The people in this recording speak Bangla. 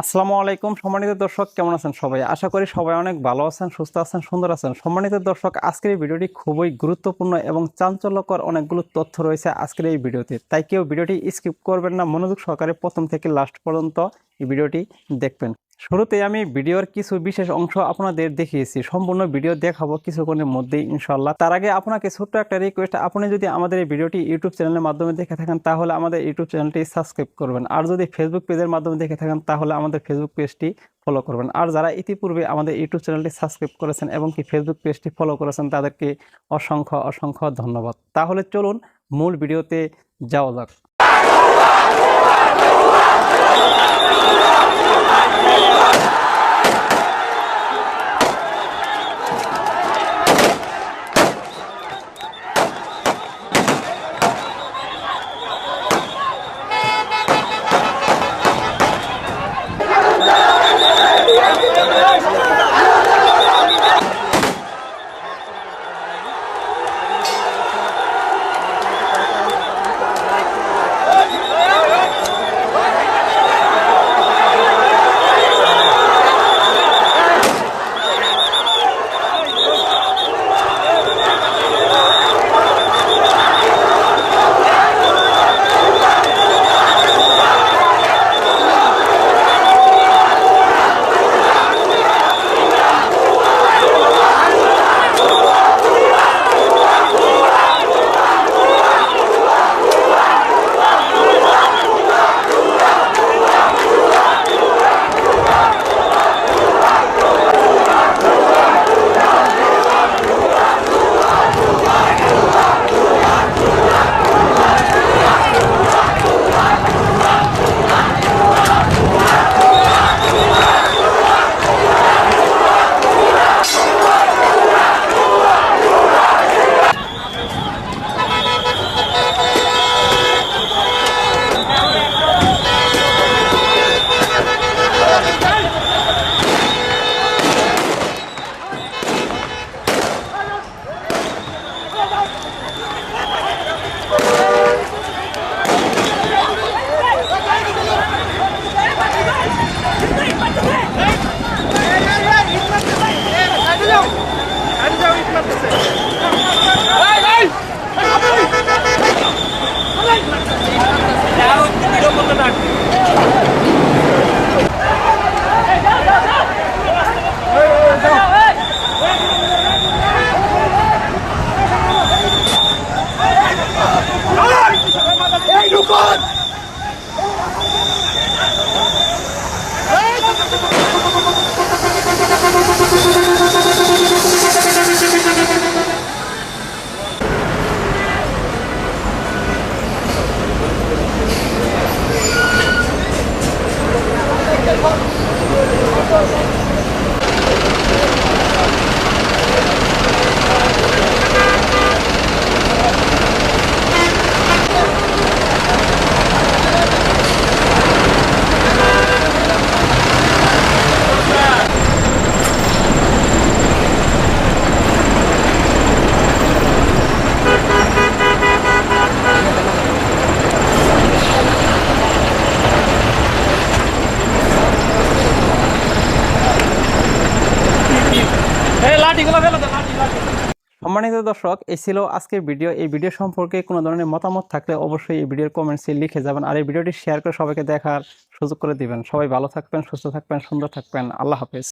আসসালামু আলাইকুম সম্মানিত দর্শক, কেমন আছেন সবাই? আশা করি সবাই অনেক ভালো আছেন, সুস্থ আছেন, সুন্দর আছেন। সম্মানিত দর্শক, আজকের এই ভিডিওটি খুবই গুরুত্বপূর্ণ এবং চাঞ্চল্যকর অনেকগুলো তথ্য রয়েছে আজকের এই ভিডিওতে। তাই কেউ ভিডিওটি স্কিপ করবেন না, মনোযোগ সহকারে প্রথম থেকে লাস্ট পর্যন্ত এই ভিডিওটি দেখবেন। শুরুতে আমি ভিডিওর কিছু বিশেষ অংশ আপনাদের দেখিয়েছি। সম্পূর্ণ ভিডিও দেখাবো কিছুক্ষণের মধ্যেই ইনশাল্লাহ তার আগে আপনাকে ছোট্ট একটা রিকোয়েস্ট আপনি যদি আমাদের এই ভিডিওটি ইউটিউব চ্যানেলের মাধ্যমে দেখে থাকেন, তাহলে আমাদের ইউটিউব চ্যানেলটি সাবস্ক্রাইব করবেন। আর যদি ফেসবুক পেজের মাধ্যমে দেখে থাকেন, তাহলে আমাদের ফেসবুক পেজটি ফলো করবেন। আর যারা ইতিপূর্বে আমাদের ইউটিউব চ্যানেলটি সাবস্ক্রাইব করেছেন এবং কি ফেসবুক পেজটি ফলো করেছেন, তাদেরকে অসংখ্য অসংখ্য ধন্যবাদ। তাহলে চলুন মূল ভিডিওতে যাওয়া যাক। Out. Japan! সম্মানিত দর্শক, এই ছিল আজকের ভিডিও। এই ভিডিও সম্পর্কে কোনো ধরনের মতামত থাকলে অবশ্যই এই ভিডিওর কমেন্টসে লিখে যাবেন আর এই ভিডিওটি শেয়ার করে সবাইকে দেখার সুযোগ করে দিবেন। সবাই ভালো থাকবেন, সুস্থ থাকবেন, সুন্দর থাকবেন। আল্লাহ হাফেজ।